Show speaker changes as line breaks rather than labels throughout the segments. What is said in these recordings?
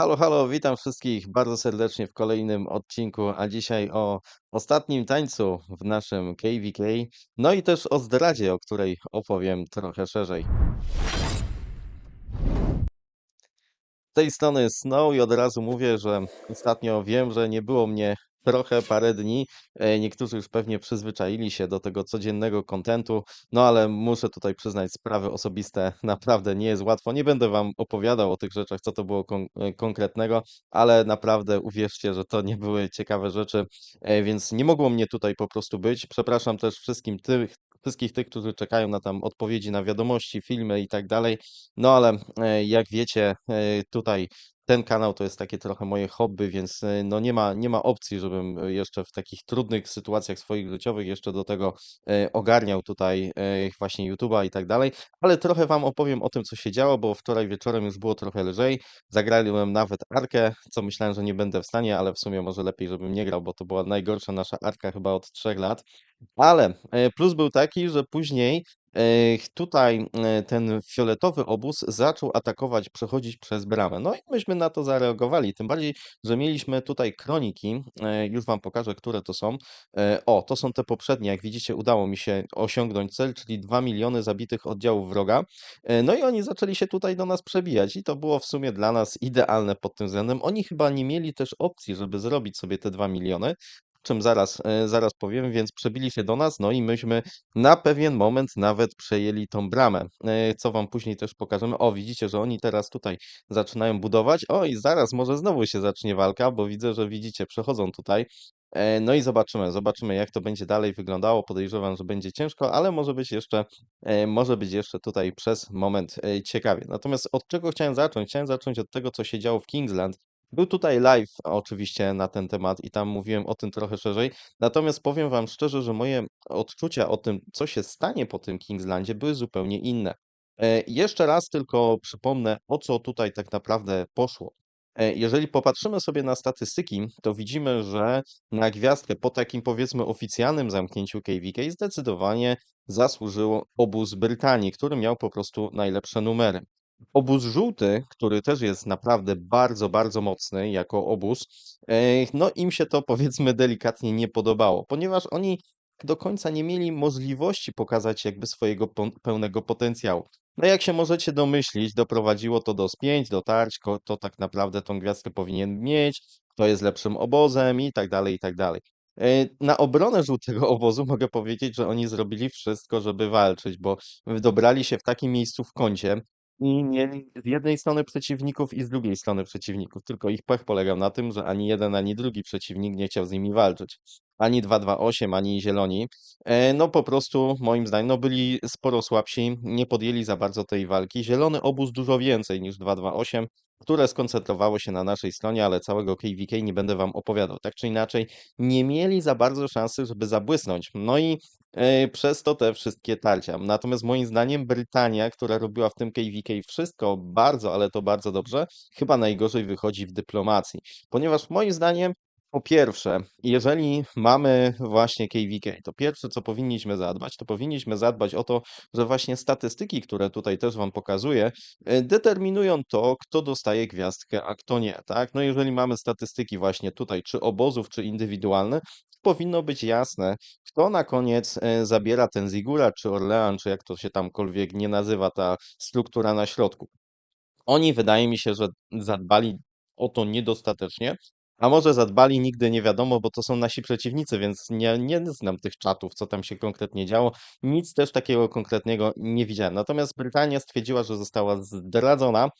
Halo, halo, witam wszystkich bardzo serdecznie w kolejnym odcinku, a dzisiaj o ostatnim tańcu w naszym KVK, no i też o zdradzie, o której opowiem trochę szerzej. Z tej strony Snow i od razu mówię, że ostatnio wiem, że nie było mnie trochę, parę dni. E, Niektórzy już pewnie przyzwyczaili się do tego codziennego kontentu, no ale muszę tutaj przyznać, sprawy osobiste naprawdę nie jest łatwo. Nie będę wam opowiadał o tych rzeczach, co to było kon e, konkretnego, ale naprawdę uwierzcie, że to nie były ciekawe rzeczy, e, więc nie mogło mnie tutaj po prostu być. Przepraszam też wszystkim tych, wszystkich tych, którzy czekają na tam odpowiedzi na wiadomości, filmy i tak dalej. No ale jak wiecie, tutaj ten kanał to jest takie trochę moje hobby, więc e, no nie ma, nie ma opcji, żebym e, jeszcze w takich trudnych sytuacjach swoich życiowych jeszcze do tego e, ogarniał tutaj właśnie YouTube'a i tak dalej. Ale trochę wam opowiem o tym, co się działo, bo wczoraj wieczorem już było trochę lżej. Zagrałem nawet Arkę, co myślałem, że nie będę w stanie, ale w sumie może lepiej, żebym nie grał, bo to była najgorsza nasza Arka chyba od trzech lat. Ale plus był taki, że później tutaj e, ten fioletowy obóz zaczął atakować, przechodzić przez bramę. No i myśmy na to zareagowali. Tym bardziej, że mieliśmy tutaj kroniki. e, Już wam pokażę, które to są. E, O, to są te poprzednie. Jak widzicie, udało mi się osiągnąć cel, czyli 2 miliony zabitych oddziałów wroga. No i oni zaczęli się tutaj do nas przebijać, i to było w sumie dla nas idealne pod tym względem. Oni chyba nie mieli też opcji, żeby zrobić sobie te 2 miliony czym zaraz, e, zaraz powiem, więc przebili się do nas, no i myśmy na pewien moment nawet przejęli tą bramę, e, co wam później też pokażemy. O, widzicie, że oni teraz tutaj zaczynają budować. O, i zaraz może znowu się zacznie walka, bo widzę, że widzicie, przechodzą tutaj. E, No i zobaczymy, zobaczymy jak to będzie dalej wyglądało. Podejrzewam, że będzie ciężko, ale może być jeszcze, może być jeszcze tutaj przez moment ciekawie. Natomiast od czego chciałem zacząć? Chciałem zacząć od tego, co się działo w Kingsland. Był tutaj live oczywiście na ten temat i tam mówiłem o tym trochę szerzej. Natomiast powiem wam szczerze, że moje odczucia o tym, co się stanie po tym Kingslandzie, były zupełnie inne. E, Jeszcze raz tylko przypomnę, o co tutaj tak naprawdę poszło. E, Jeżeli popatrzymy sobie na statystyki, to widzimy, że na gwiazdkę po takim powiedzmy oficjalnym zamknięciu KVK zdecydowanie zasłużył obóz Brytanii, który miał po prostu najlepsze numery. Obóz żółty, który też jest naprawdę bardzo, bardzo mocny jako obóz, e, no im się to powiedzmy delikatnie nie podobało, ponieważ oni do końca nie mieli możliwości pokazać jakby swojego pełnego potencjału. No jak się możecie domyślić, doprowadziło to do spięć, do tarć, to tak naprawdę tą gwiazdkę powinien mieć, kto jest lepszym obozem i tak dalej, i tak dalej. E, Na obronę żółtego obozu mogę powiedzieć, że oni zrobili wszystko, żeby walczyć, bo dobrali się w takim miejscu w kącie, i mieli z jednej strony przeciwników i z drugiej strony przeciwników. Tylko ich pech polegał na tym, że ani jeden, ani drugi przeciwnik nie chciał z nimi walczyć. Ani 228, ani zieloni. E, No po prostu, moim zdaniem, no byli sporo słabsi, nie podjęli za bardzo tej walki. Zielony obóz dużo więcej niż 228, które skoncentrowało się na naszej stronie, ale całego KVK nie będę wam opowiadał. Tak czy inaczej, nie mieli za bardzo szansy, żeby zabłysnąć. No i e, przez to te wszystkie tarcia. Natomiast moim zdaniem Brytania, która robiła w tym KVK wszystko bardzo, ale to bardzo dobrze, chyba najgorzej wychodzi w dyplomacji. Ponieważ moim zdaniem, po pierwsze, jeżeli mamy właśnie KVK, to pierwsze, co powinniśmy zadbać, to powinniśmy zadbać o to, że właśnie statystyki, które tutaj też Wam pokazuję, e, determinują to, kto dostaje gwiazdkę, a kto nie, tak? No jeżeli mamy statystyki właśnie tutaj, czy obozów, czy indywidualne, powinno być jasne, kto na koniec e, zabiera ten Zigura, czy Orlean, czy jak to się tamkolwiek nie nazywa, ta struktura na środku. Oni wydaje mi się, że zadbali o to niedostatecznie, a może zadbali, nigdy nie wiadomo, bo to są nasi przeciwnicy, więc nie, nie znam tych czatów, co tam się konkretnie działo. Nic też takiego konkretnego nie widziałem. Natomiast Brytania stwierdziła, że została zdradzona.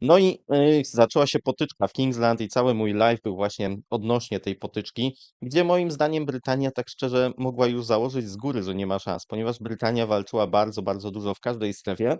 No i y, zaczęła się potyczka w Kingsland i cały mój live był właśnie odnośnie tej potyczki, gdzie moim zdaniem Brytania tak szczerze mogła już założyć z góry, że nie ma szans, ponieważ Brytania walczyła bardzo, bardzo dużo w każdej strefie.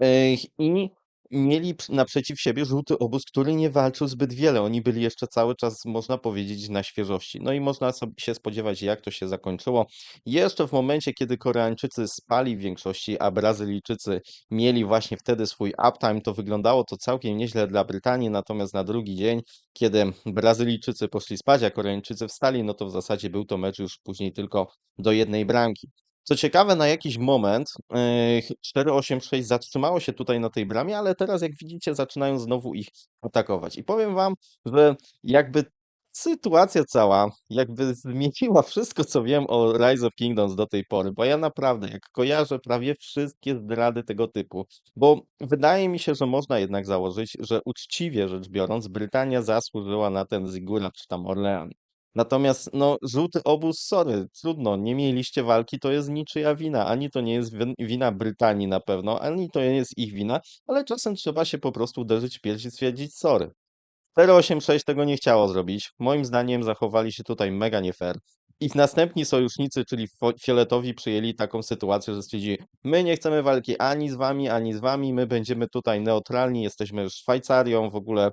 Ech, I mieli pr- naprzeciw siebie żółty obóz, który nie walczył zbyt wiele. Oni byli jeszcze cały czas, można powiedzieć, na świeżości. No i można się spodziewać, jak to się zakończyło. Jeszcze w momencie, kiedy Koreańczycy spali w większości, a Brazylijczycy mieli właśnie wtedy swój uptime, to wyglądało to całkiem nieźle dla Brytanii. Natomiast na drugi dzień, kiedy Brazylijczycy poszli spać, a Koreańczycy wstali, no to w zasadzie był to mecz już później tylko do jednej bramki. Co ciekawe, na jakiś moment yy, 486 zatrzymało się tutaj na tej bramie, ale teraz, jak widzicie, zaczynają znowu ich atakować. I powiem wam, że jakby sytuacja cała, jakby zmieniła wszystko, co wiem o Rise of Kingdoms do tej pory, bo ja naprawdę, jak kojarzę prawie wszystkie zdrady tego typu, bo wydaje mi się, że można jednak założyć, że uczciwie rzecz biorąc, Brytania zasłużyła na ten Zigurat czy tam Orlean. Natomiast, no, żółty obóz, sorry, trudno, nie mieliście walki, to jest niczyja wina. Ani to nie jest win- wina Brytanii na pewno, ani to nie jest ich wina, ale czasem trzeba się po prostu uderzyć w pierś i stwierdzić sorry. 486 tego nie chciało zrobić. Moim zdaniem zachowali się tutaj mega nie fair. Ich następni sojusznicy, czyli fioletowi, przyjęli taką sytuację, że stwierdzili, my nie chcemy walki ani z wami, ani z wami, my będziemy tutaj neutralni, jesteśmy Szwajcarią w ogóle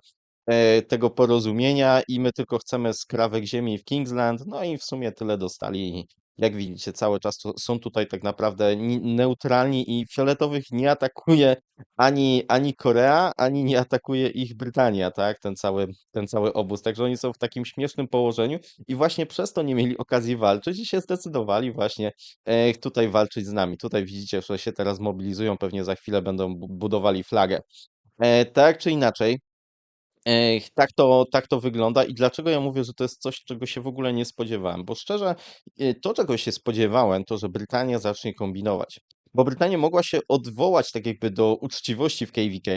tego porozumienia i my tylko chcemy skrawek ziemi w Kingsland. No i w sumie tyle dostali. Jak widzicie, cały czas są tutaj tak naprawdę ni- neutralni i fioletowych nie atakuje ani, ani Korea, ani nie atakuje ich Brytania, tak? Ten cały, ten cały obóz. Także oni są w takim śmiesznym położeniu i właśnie przez to nie mieli okazji walczyć i się zdecydowali właśnie e, tutaj walczyć z nami. Tutaj widzicie, że się teraz mobilizują, pewnie za chwilę będą bu- budowali flagę. E, tak czy inaczej, tak to, tak to wygląda i dlaczego ja mówię, że to jest coś, czego się w ogóle nie spodziewałem? Bo szczerze, y, to czego się spodziewałem, to że Brytania zacznie kombinować. Bo Brytania mogła się odwołać tak jakby do uczciwości w KVK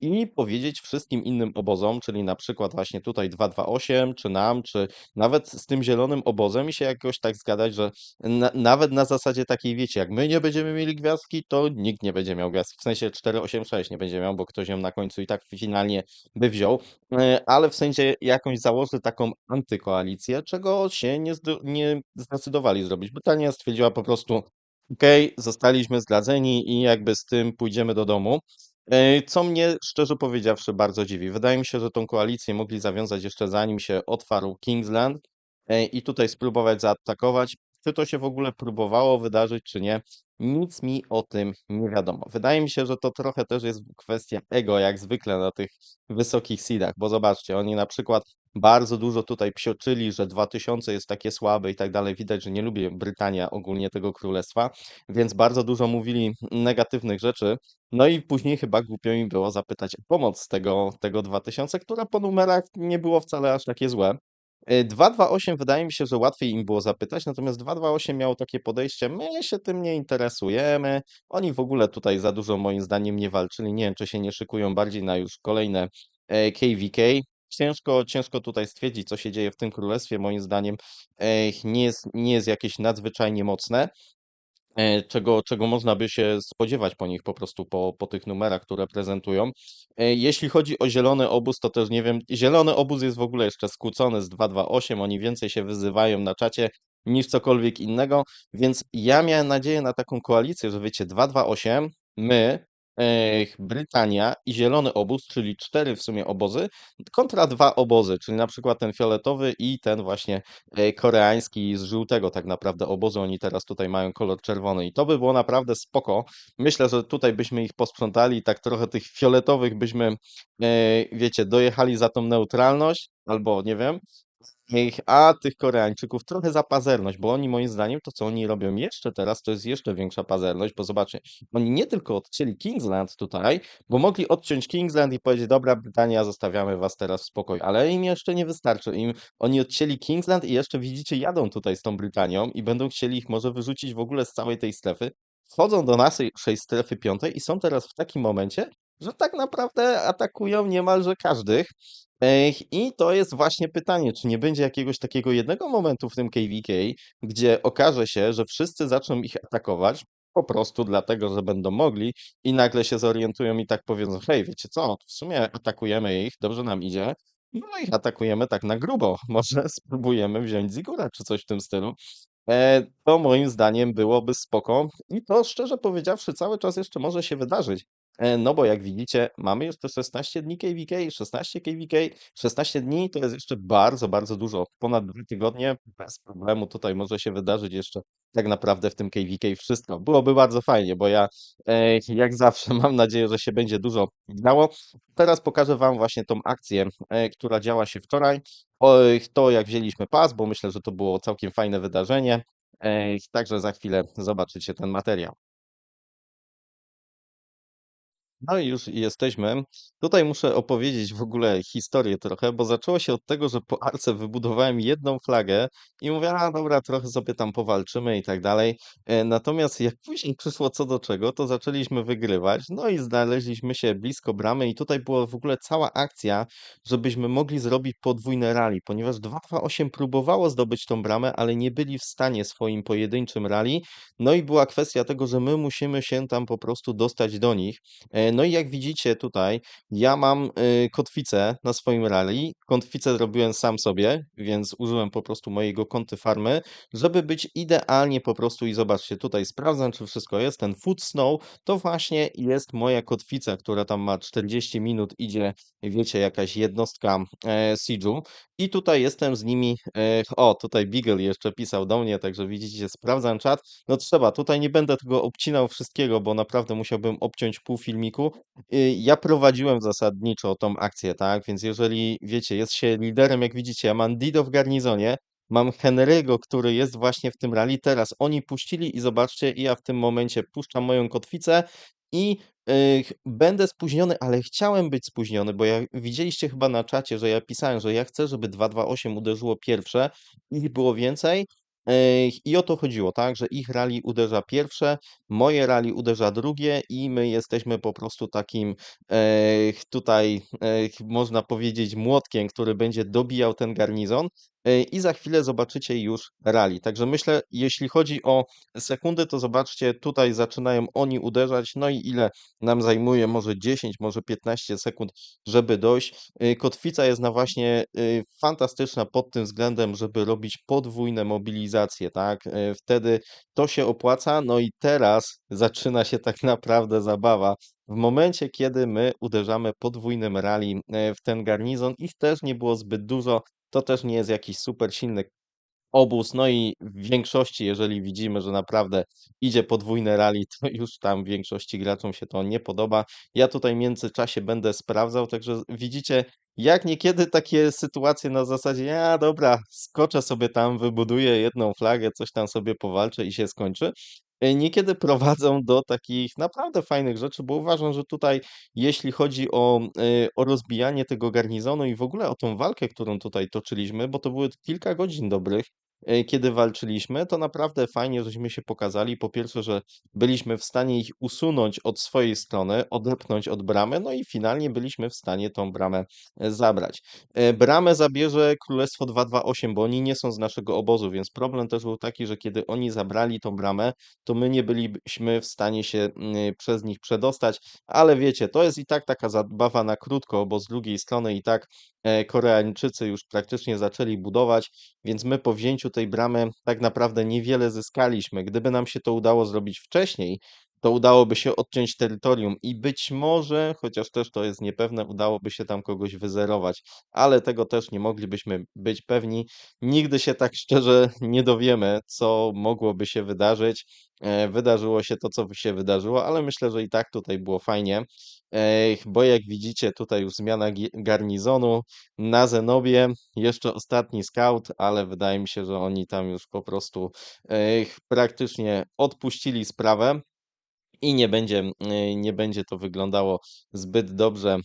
i powiedzieć wszystkim innym obozom, czyli na przykład właśnie tutaj 228, czy nam, czy nawet z tym zielonym obozem i się jakoś tak zgadać, że na, nawet na zasadzie takiej, wiecie, jak my nie będziemy mieli gwiazdki, to nikt nie będzie miał gwiazdki. W sensie 486 nie będzie miał, bo ktoś ją na końcu i tak finalnie by wziął. E, ale w sensie jakąś założy taką antykoalicję, czego się nie, nie zdecydowali zrobić. Brytania stwierdziła po prostu, okej, zostaliśmy zdradzeni i jakby z tym pójdziemy do domu. Co mnie szczerze powiedziawszy bardzo dziwi. Wydaje mi się, że tą koalicję mogli zawiązać jeszcze zanim się otwarł Kingsland i tutaj spróbować zaatakować. Czy to się w ogóle próbowało wydarzyć, czy nie? Nic mi o tym nie wiadomo. Wydaje mi się, że to trochę też jest kwestia ego, jak zwykle na tych wysokich seedach, bo zobaczcie, oni na przykład bardzo dużo tutaj psioczyli, że 2000 jest takie słabe i tak dalej. Widać, że nie lubi Brytania ogólnie tego królestwa, więc bardzo dużo mówili negatywnych rzeczy. No i później chyba głupio im było zapytać o pomoc tego, tego 2000, które po numerach nie było wcale aż takie złe. Y, 228 wydaje mi się, że łatwiej im było zapytać, natomiast 228 miało takie podejście, my się tym nie interesujemy, oni w ogóle tutaj za dużo moim zdaniem nie walczyli, nie wiem czy się nie szykują bardziej na już kolejne e, KVK. Ciężko, ciężko tutaj stwierdzić, co się dzieje w tym królestwie, moim zdaniem nie jest, nie jest jakieś nadzwyczajnie mocne e, czego, czego można by się spodziewać po nich po prostu po, po tych numerach, które prezentują. E, Jeśli chodzi o zielony obóz, to też nie wiem, zielony obóz jest w ogóle jeszcze skłócony z 228, oni więcej się wyzywają na czacie niż cokolwiek innego, więc ja miałem nadzieję na taką koalicję, że wiecie, 228, my, Brytania i zielony obóz, czyli cztery w sumie obozy, kontra dwa obozy, czyli na przykład ten fioletowy i ten właśnie e, koreański z żółtego tak naprawdę obozu. Oni teraz tutaj mają kolor czerwony i to by było naprawdę spoko. Myślę, że tutaj byśmy ich posprzątali tak trochę tych fioletowych byśmy, e, wiecie, dojechali za tą neutralność albo nie wiem. A tych Koreańczyków trochę za pazerność, bo oni moim zdaniem to, co oni robią jeszcze teraz, to jest jeszcze większa pazerność, bo zobaczcie, oni nie tylko odcięli Kingsland tutaj, bo mogli odciąć Kingsland i powiedzieć, dobra, Brytania, zostawiamy was teraz w spokoju, ale im jeszcze nie wystarczy. Im oni odcięli Kingsland i jeszcze widzicie, jadą tutaj z tą Brytanią i będą chcieli ich może wyrzucić w ogóle z całej tej strefy. Wchodzą do naszej strefy piątej i są teraz w takim momencie, że tak naprawdę atakują niemalże każdych. I to jest właśnie pytanie, czy nie będzie jakiegoś takiego jednego momentu w tym KVK, gdzie okaże się, że wszyscy zaczną ich atakować po prostu dlatego, że będą mogli i nagle się zorientują i tak powiedzą, hej, wiecie co, w sumie atakujemy ich, dobrze nam idzie, no ich atakujemy tak na grubo, może spróbujemy wziąć Zigura czy coś w tym stylu. E, to moim zdaniem byłoby spoko i to szczerze powiedziawszy cały czas jeszcze może się wydarzyć. E, No bo jak widzicie, mamy jeszcze 16 dni KVK, 16 KVK, 16 dni to jest jeszcze bardzo, bardzo dużo. Ponad dwa tygodnie bez problemu tutaj może się wydarzyć jeszcze tak naprawdę w tym KVK wszystko. Byłoby bardzo fajnie, bo ja e, jak zawsze mam nadzieję, że się będzie dużo działo. Teraz pokażę Wam właśnie tą akcję, e, która działa się wczoraj. To jak wzięliśmy pas, bo myślę, że to było całkiem fajne wydarzenie. Także za chwilę zobaczycie ten materiał. No i już jesteśmy. Tutaj muszę opowiedzieć w ogóle historię trochę, bo zaczęło się od tego, że po arce wybudowałem jedną flagę i mówię, a dobra, trochę sobie tam powalczymy i tak dalej. E, Natomiast jak później przyszło co do czego, to zaczęliśmy wygrywać, no i znaleźliśmy się blisko bramy i tutaj była w ogóle cała akcja, żebyśmy mogli zrobić podwójne rally, ponieważ 228 próbowało zdobyć tą bramę, ale nie byli w stanie swoim pojedynczym rally. No i była kwestia tego, że my musimy się tam po prostu dostać do nich. E, No i jak widzicie tutaj, ja mam y, kotwicę na swoim rally. Kotwicę zrobiłem sam sobie, więc użyłem po prostu mojego konty farmy, żeby być idealnie po prostu i zobaczcie, tutaj sprawdzam, czy wszystko jest. Ten Food Snow to właśnie jest moja kotwica, która tam ma 40 minut, idzie, wiecie, jakaś jednostka e, Siege'u. I tutaj jestem z nimi. E, o, tutaj Beagle jeszcze pisał do mnie, także widzicie, sprawdzam czat. No trzeba, tutaj nie będę tego obcinał wszystkiego, bo naprawdę musiałbym obciąć pół filmiku. Y, Ja prowadziłem zasadniczo tą akcję, tak? Więc jeżeli wiecie, jest się liderem, jak widzicie, ja mam Dido w garnizonie, mam Henry'ego, który jest właśnie w tym rally. Teraz oni puścili i zobaczcie, i ja w tym momencie puszczam moją kotwicę i y, będę spóźniony, ale chciałem być spóźniony, bo widzieliście chyba na czacie, że ja pisałem, że ja chcę, żeby 228 uderzyło pierwsze, ich było więcej. I o to chodziło, tak, że ich rally uderza pierwsze, moje rally uderza drugie i my jesteśmy po prostu takim tutaj, można powiedzieć, młotkiem, który będzie dobijał ten garnizon. I za chwilę zobaczycie już rally. Także myślę, jeśli chodzi o sekundy, to zobaczcie, tutaj zaczynają oni uderzać. No i ile nam zajmuje? Może 10, może 15 sekund, żeby dojść. Kotwica jest na właśnie y, fantastyczna pod tym względem, żeby robić podwójne mobilizacje, tak? Y, Wtedy to się opłaca. No i teraz zaczyna się tak naprawdę zabawa. W momencie, kiedy my uderzamy podwójnym rally e, w ten garnizon, ich też nie było zbyt dużo. To też nie jest jakiś super silny obóz. No i w większości, jeżeli widzimy, że naprawdę idzie podwójne rally, to już tam większości graczom się to nie podoba. Ja tutaj w międzyczasie będę sprawdzał, także widzicie, jak niekiedy takie sytuacje na zasadzie, a dobra, skoczę sobie tam, wybuduję jedną flagę, coś tam sobie powalczę i się skończy. Niekiedy prowadzą do takich naprawdę fajnych rzeczy, bo uważam, że tutaj, jeśli chodzi o, e, o rozbijanie tego garnizonu i w ogóle o tą walkę, którą tutaj toczyliśmy, bo to były kilka godzin dobrych, kiedy walczyliśmy, to naprawdę fajnie, żeśmy się pokazali. Po pierwsze, że byliśmy w stanie ich usunąć od swojej strony, odepchnąć od bramy, no i finalnie byliśmy w stanie tą bramę e, zabrać. E, Bramę zabierze Królestwo 228, bo oni nie są z naszego obozu, więc problem też był taki, że kiedy oni zabrali tą bramę, to my nie byliśmy w stanie się mm, przez nich przedostać, ale wiecie, to jest i tak taka zabawa na krótko, bo z drugiej strony i tak e, Koreańczycy już praktycznie zaczęli budować, więc my po wzięciu tej bramy tak naprawdę niewiele zyskaliśmy. Gdyby nam się to udało zrobić wcześniej, to udałoby się odciąć terytorium i być może, chociaż też to jest niepewne, udałoby się tam kogoś wyzerować, ale tego też nie moglibyśmy być pewni. Nigdy się tak szczerze nie dowiemy, co mogłoby się wydarzyć. E, Wydarzyło się to, co się wydarzyło, ale myślę, że i tak tutaj było fajnie, bo jak widzicie, tutaj już zmiana garnizonu na Zenobie, jeszcze ostatni scout, ale wydaje mi się, że oni tam już po prostu praktycznie odpuścili sprawę i nie będzie, y, nie będzie to wyglądało zbyt dobrze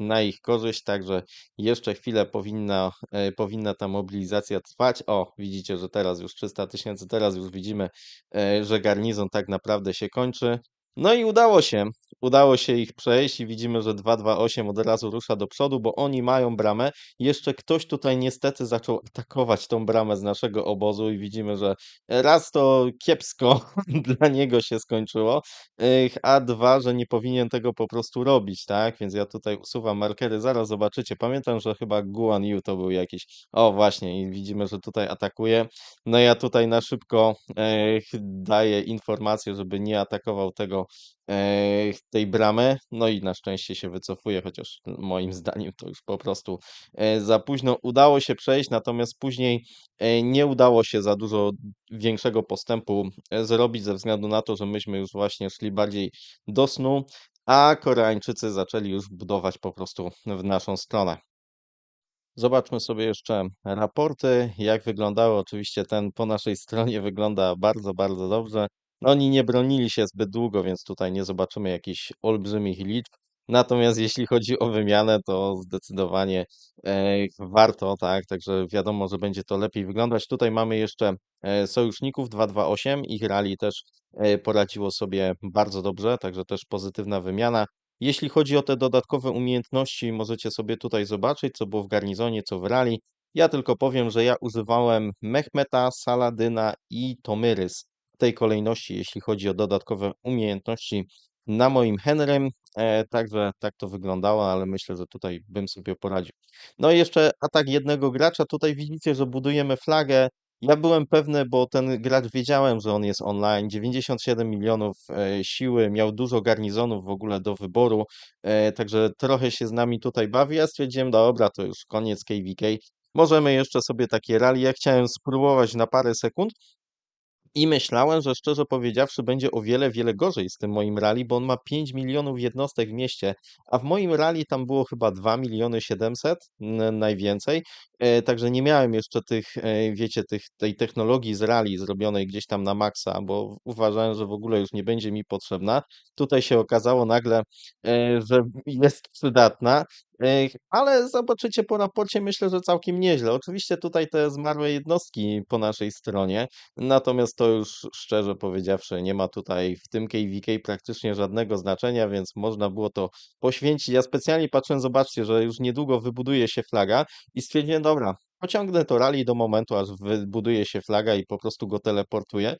na ich korzyść, także jeszcze chwilę powinna, e, powinna ta mobilizacja trwać. O, widzicie, że teraz już 300 tysięcy, teraz już widzimy, e, że garnizon tak naprawdę się kończy. No i udało się, udało się ich przejść i widzimy, że 228 od razu rusza do przodu, bo oni mają bramę. Jeszcze ktoś tutaj niestety zaczął atakować tą bramę z naszego obozu i widzimy, że raz to kiepsko dla niego się skończyło, a dwa, że nie powinien tego po prostu robić, tak? Więc ja tutaj usuwam markery, zaraz zobaczycie. Pamiętam, że chyba Guan Yu to był jakiś. O, właśnie, i widzimy, że tutaj atakuje. No ja tutaj na szybko daję informację, żeby nie atakował tego tej bramy. No i na szczęście się wycofuje, chociaż moim zdaniem to już po prostu e, za późno. Udało się przejść, natomiast później e, nie udało się za dużo większego postępu e, zrobić ze względu na to, że myśmy już właśnie szli bardziej do snu, a Koreańczycy zaczęli już budować po prostu w naszą stronę. Zobaczmy sobie jeszcze raporty, jak wyglądały. Oczywiście ten po naszej stronie wygląda bardzo, bardzo dobrze. Oni nie bronili się zbyt długo, więc tutaj nie zobaczymy jakichś olbrzymich liczb. Natomiast jeśli chodzi o wymianę, to zdecydowanie e, warto, tak? Także wiadomo, że będzie to lepiej wyglądać. Tutaj mamy jeszcze e, sojuszników 228. Ich rally też e, poradziło sobie bardzo dobrze, także też pozytywna wymiana. Jeśli chodzi o te dodatkowe umiejętności, możecie sobie tutaj zobaczyć, co było w garnizonie, co w rally. Ja tylko powiem, że ja używałem Mehmeta, Saladyna i Tomyrys tej kolejności, jeśli chodzi o dodatkowe umiejętności na moim Henrym. E, także tak to wyglądało, ale myślę, że tutaj bym sobie poradził. No i jeszcze atak jednego gracza. Tutaj widzicie, że budujemy flagę. Ja byłem pewny, bo ten gracz wiedziałem, że on jest online. 97 milionów e, siły, miał dużo garnizonów w ogóle do wyboru, e, także trochę się z nami tutaj bawi. Ja stwierdziłem, dobra, to już koniec KVK. Możemy jeszcze sobie takie rally. Ja chciałem spróbować na parę sekund, i myślałem, że szczerze powiedziawszy, będzie o wiele, wiele gorzej z tym moim rally, bo on ma 5 milionów jednostek w mieście, a w moim rally tam było chyba 2 miliony 700 n- najwięcej. E, także nie miałem jeszcze tych, e, wiecie, tych, tej technologii z rally zrobionej gdzieś tam na maksa, bo uważałem, że w ogóle już nie będzie mi potrzebna. Tutaj się okazało nagle, e, że jest przydatna. Ale zobaczycie po raporcie, myślę, że całkiem nieźle. Oczywiście tutaj te zmarłe jednostki po naszej stronie, Natomiast to już szczerze powiedziawszy, nie ma tutaj w tym KVK praktycznie żadnego znaczenia, więc można było to poświęcić. Ja specjalnie patrzyłem, zobaczcie, że już niedługo wybuduje się flaga i stwierdziłem, dobra, pociągnę to rally do momentu, aż wybuduje się flaga i po prostu go teleportuję.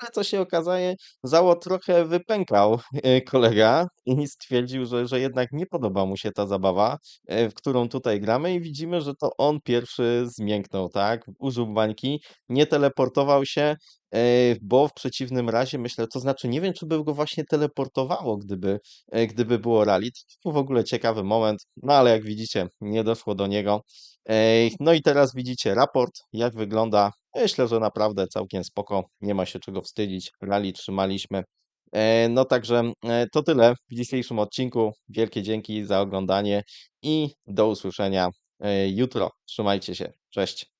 Ale co się okazuje, zało trochę wypękał e, kolega i stwierdził, że, że jednak nie podoba mu się ta zabawa, e, w którą tutaj gramy i widzimy, że to on pierwszy zmięknął, tak? Użył bańki, nie teleportował się, bo w przeciwnym razie myślę, to znaczy nie wiem, czy by go właśnie teleportowało, gdyby, e, gdyby było rally. To w ogóle ciekawy moment, no ale jak widzicie, nie doszło do niego. No i teraz widzicie raport, jak wygląda. Myślę, że naprawdę całkiem spoko, nie ma się czego wstydzić. Rally trzymaliśmy. E, No także e, to tyle w dzisiejszym odcinku. Wielkie dzięki za oglądanie i do usłyszenia jutro. Trzymajcie się. Cześć.